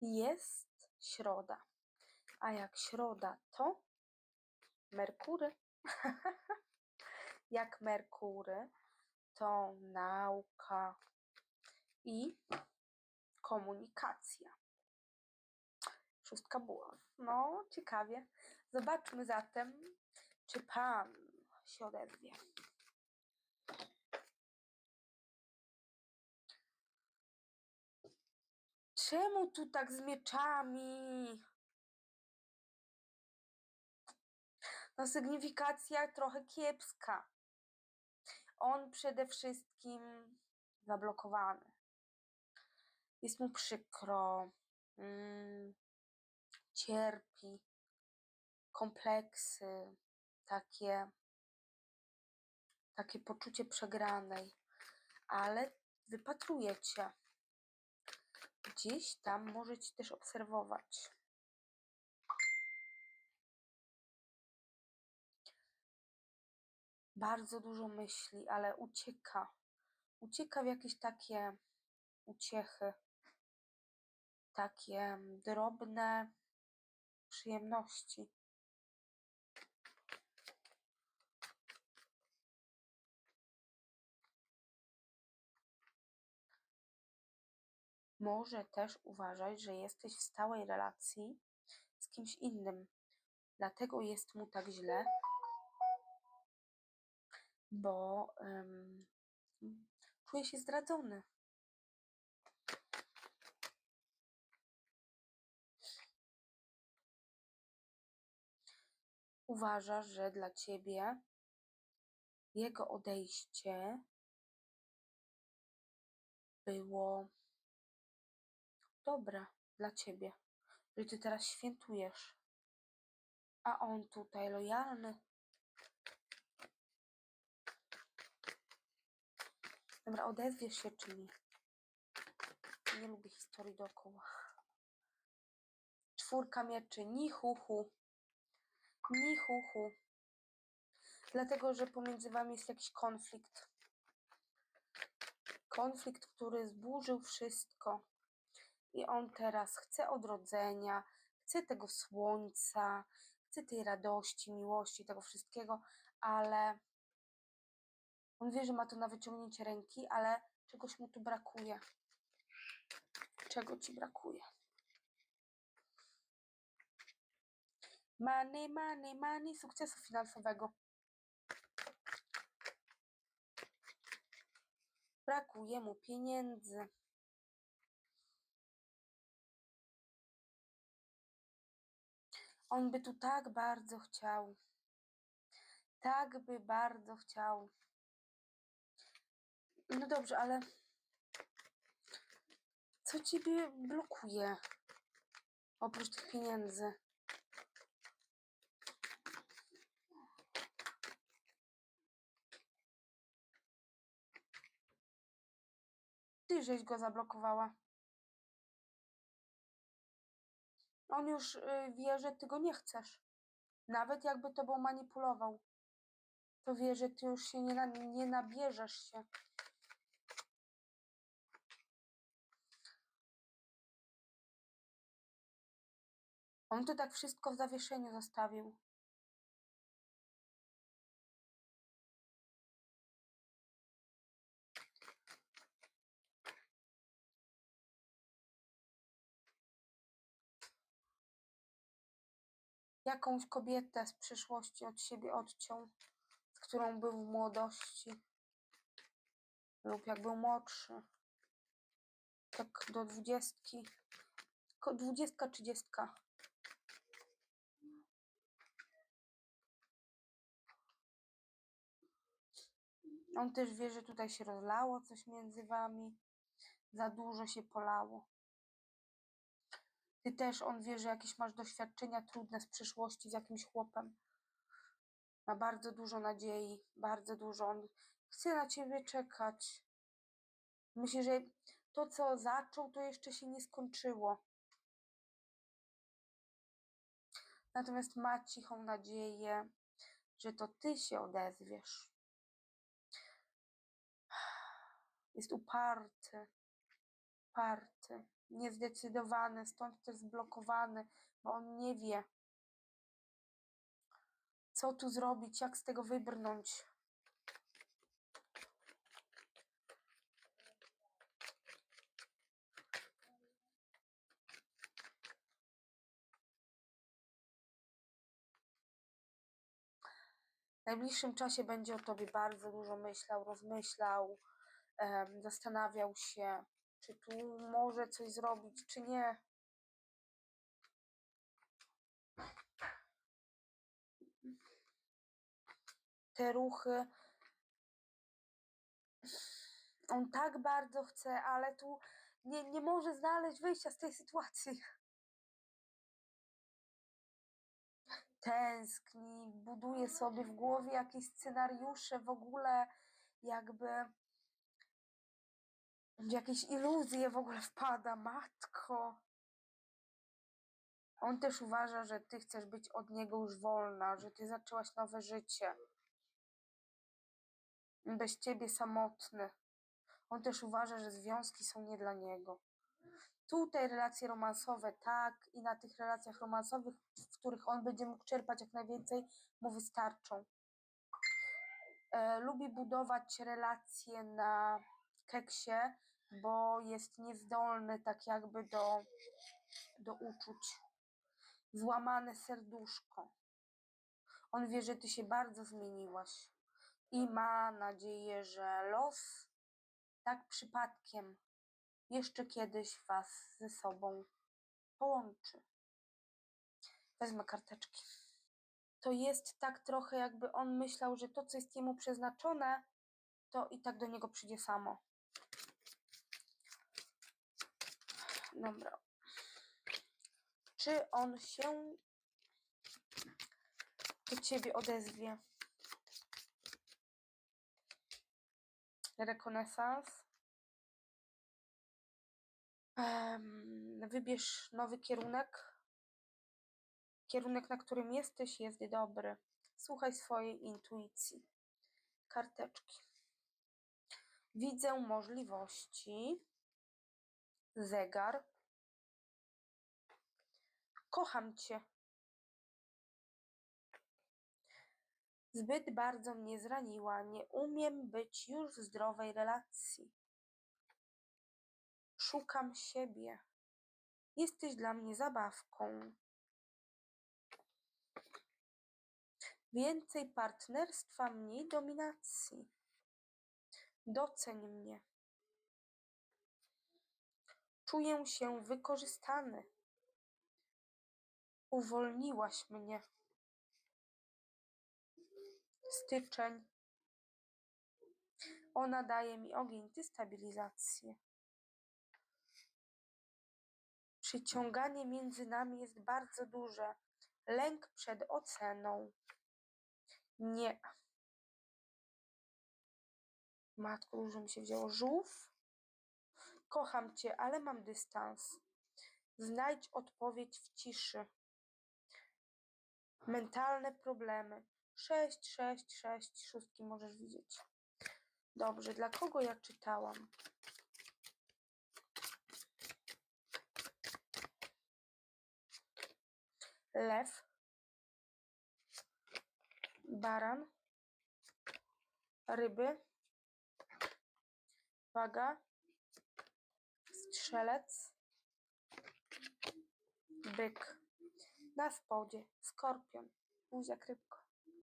Jest środa. A jak środa to Merkury. jak Merkury to nauka i komunikacja. Szóstka buław. No, ciekawie. Zobaczmy zatem, czy pan się odezwie. Czemu tu tak z mieczami? No, sygnifikacja trochę kiepska. On przede wszystkim zablokowany. Jest mu przykro. Mm, cierpi. Kompleksy. Takie, takie poczucie przegranej. Ale wypatruje Gdzieś tam może ci też obserwować. Bardzo dużo myśli, ale ucieka. Ucieka w jakieś takie uciechy, takie drobne przyjemności. Może też uważać, że jesteś w stałej relacji z kimś innym. Dlatego jest mu tak źle, bo um, czuje się zdradzony. Uważa, że dla ciebie jego odejście było dobre dla ciebie, że ty teraz świętujesz. A on tutaj lojalny. Dobra, odezwiesz się czy nie? Nie lubię historii dookoła. Czwórka mieczy, ni hu Ni hu Dlatego, że pomiędzy wami jest jakiś konflikt. Konflikt, który zburzył wszystko. I on teraz chce odrodzenia, chce tego słońca, chce tej radości, miłości, tego wszystkiego, ale on wie, że ma to na wyciągnięcie ręki, ale czegoś mu tu brakuje. Czego ci brakuje? Money, money, money, sukcesu finansowego. Brakuje mu pieniędzy. On by tu tak bardzo chciał. Tak by bardzo chciał. No dobrze, ale co ciebie blokuje oprócz tych pieniędzy? Ty żeś go zablokowała. On już y, wie, że ty go nie chcesz. Nawet jakby tobą manipulował, to wie, że ty już się nie, nie nabierzesz się. On to tak wszystko w zawieszeniu zostawił. Jakąś kobietę z przyszłości od siebie odciął, z którą był w młodości lub jak był młodszy. Tak do dwudziestki, dwudziestka, trzydziestka. On też wie, że tutaj się rozlało coś między wami. Za dużo się polało. Ty też, on wie, że jakieś masz doświadczenia trudne z przyszłości z jakimś chłopem. Ma bardzo dużo nadziei, bardzo dużo. On chce na ciebie czekać. Myślę, że to, co zaczął, to jeszcze się nie skończyło. Natomiast ma cichą nadzieję, że to ty się odezwiesz. Jest uparty, uparty. Niezdecydowany, stąd też zblokowany, bo on nie wie, co tu zrobić, jak z tego wybrnąć. W najbliższym czasie będzie o tobie bardzo dużo myślał, rozmyślał, em, zastanawiał się, czy tu może coś zrobić, czy nie. Te ruchy. On tak bardzo chce, ale tu nie, nie może znaleźć wyjścia z tej sytuacji. Tęskni, buduje sobie w głowie jakieś scenariusze, w ogóle jakby w jakieś iluzje w ogóle wpada, matko. On też uważa, że ty chcesz być od niego już wolna, że ty zaczęłaś nowe życie. Bez ciebie samotny. On też uważa, że związki są nie dla niego. Tutaj relacje romansowe, tak, i na tych relacjach romansowych, w których on będzie mógł czerpać jak najwięcej, mu wystarczą. E, lubi budować relacje na keksie, bo jest niezdolny tak jakby do, do uczuć. Złamane serduszko. On wie, że ty się bardzo zmieniłaś i ma nadzieję, że los tak przypadkiem jeszcze kiedyś was ze sobą połączy. Wezmę karteczki. To jest tak trochę, jakby on myślał, że to, co jest jemu przeznaczone, to i tak do niego przyjdzie samo. Dobra. Czy on się do ciebie odezwie? Rekonesans. Em, wybierz nowy kierunek. Kierunek, na którym jesteś, jest dobry. Słuchaj swojej intuicji. Karteczki. Widzę możliwości. Zegar. Kocham cię. Zbyt bardzo mnie zraniła. Nie umiem być już w zdrowej relacji. Szukam siebie. Jesteś dla mnie zabawką. Więcej partnerstwa, mniej dominacji. Doceń mnie. Czuję się wykorzystany. Uwolniłaś mnie. Styczeń. Ona daje mi ogień, ty. Przyciąganie między nami jest bardzo duże. Lęk przed oceną. Nie. Matko, dużo mi się wzięło. Żółw. Kocham cię, ale mam dystans. Znajdź odpowiedź w ciszy. Mentalne problemy. Sześć, sześć, sześć. Szóstki możesz widzieć. Dobrze, dla kogo ja czytałam? Lew. Baran. Ryby. Waga. Strzelec. Byk. Na spodzie. Skorpion. Buziak rybko.